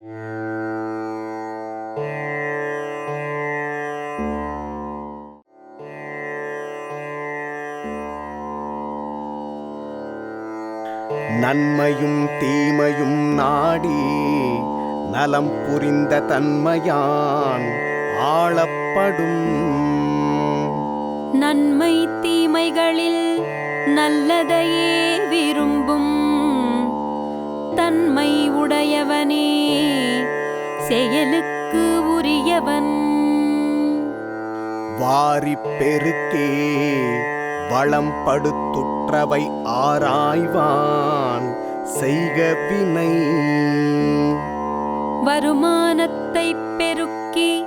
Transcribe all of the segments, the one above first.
நன்மையும் தீமையும் நாடி நலம் புரிந்த தன்மையான் ஆளப்படும். நன்மை தீமைகளில் நல்லதையே விரும்பும். தன்மை உடையவனே செயலுக்கு உரியவன். வாரிப் பெருக்கே வளம் படுத்துற்றவை ஆராய்வான். செய்க வினை. வருமானத்தை பெருக்கி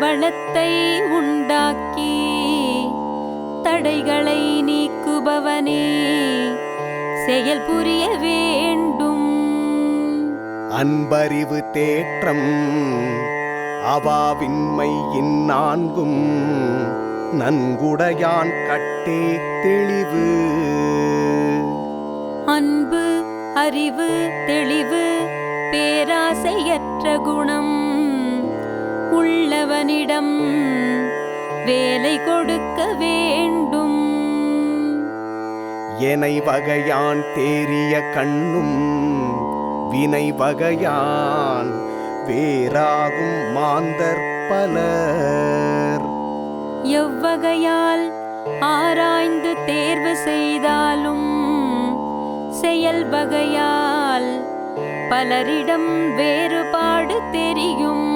வளத்தை உண்டாக்கி தடைகளை நீக்குபவனே. செயல் புரிய வேண்டும். அன்பறிவு தேற்றம் அவாவின்மை இந்நான்கும் நன்குடையான் கட்டே தெளிவு. அன்பு அறிவு தெளிவு பேராசையற்ற குணம் உள்ளவனிடம் வேலை கொடுக்க வேண்டும். எனை வகையான் தேறிய கண்ணும் வினை வகையான் வேறாகும் மாந்தர் பலர். எவ்வகையால் ஆராய்ந்து தேர்வு செய்தாலும் செயல் வகையால் பலரிடம் வேறுபாடு தெரியும்.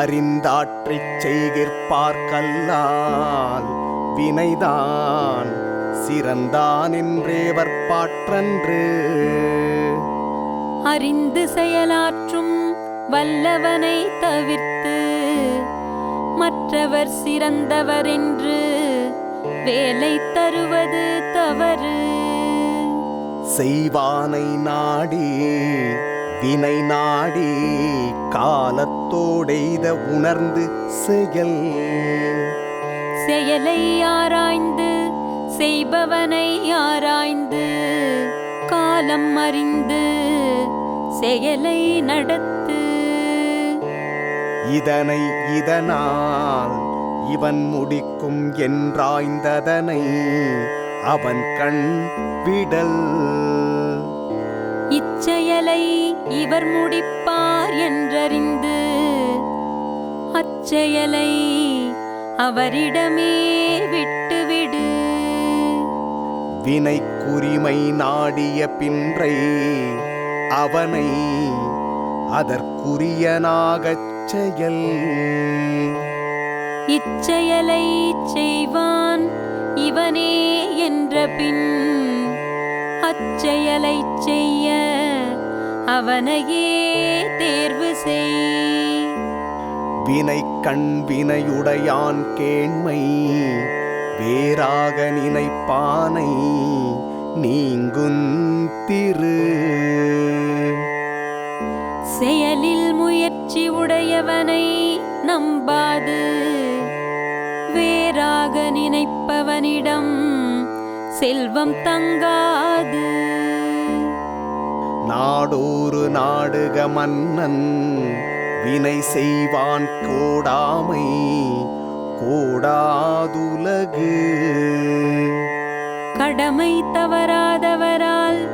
அறிந்தாற்றிச் செய்கிற்பார்க்கல்லால் வினைதான் சிறந்தான் என்றேவர் பாற்றன்று. அறிந்து செயலாற்றும் வல்லவனை தவிர்த்து மற்றவர் சிறந்தவர் என்று வேலை தருவது தவறு. செய்வானை நாடி வினை நாடி காலத்தோடெய்த உணர்ந்து செயல். செயலை ஆராய்ந்து செய்பவனை ஆராய்ந்து காலம் அறிந்து செயலை நடத்து. இதனை இதனால் இவன் முடிக்கும் என்றாய்ந்ததனை அவன் கண் விடல். இச்செயலை இவர் முடிப்பார் என்றறிந்து அச்செயலை அவரிடமே விட்டுவிடு வினை குறிமை நாடிய பின்றை அவனை அதற்குரியனாகச் செயல். இச்செயலை செய்வான் இவனே என்ற பின் அச்செயலை செய்ய அவனையே தேர்வு செய். வினை கண் வினையுடையான் கேண்மை வேறாக நினைப்பானை நீங்குந்திரு செயலில் முயற்சி உடையவனை நம்பாது. வேறாக நினைப்பவனிடம் செல்வம் தங்காது. நாடோறு நாடுக மன்னன் வினை செய்வான் கோடாமை கோடாதுலகு. கடமை தவறாதவரால்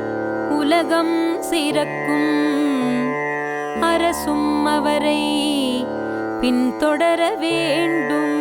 உலகம் சிறக்கும். அரசும் அவரை பின்தொடர வேண்டும்.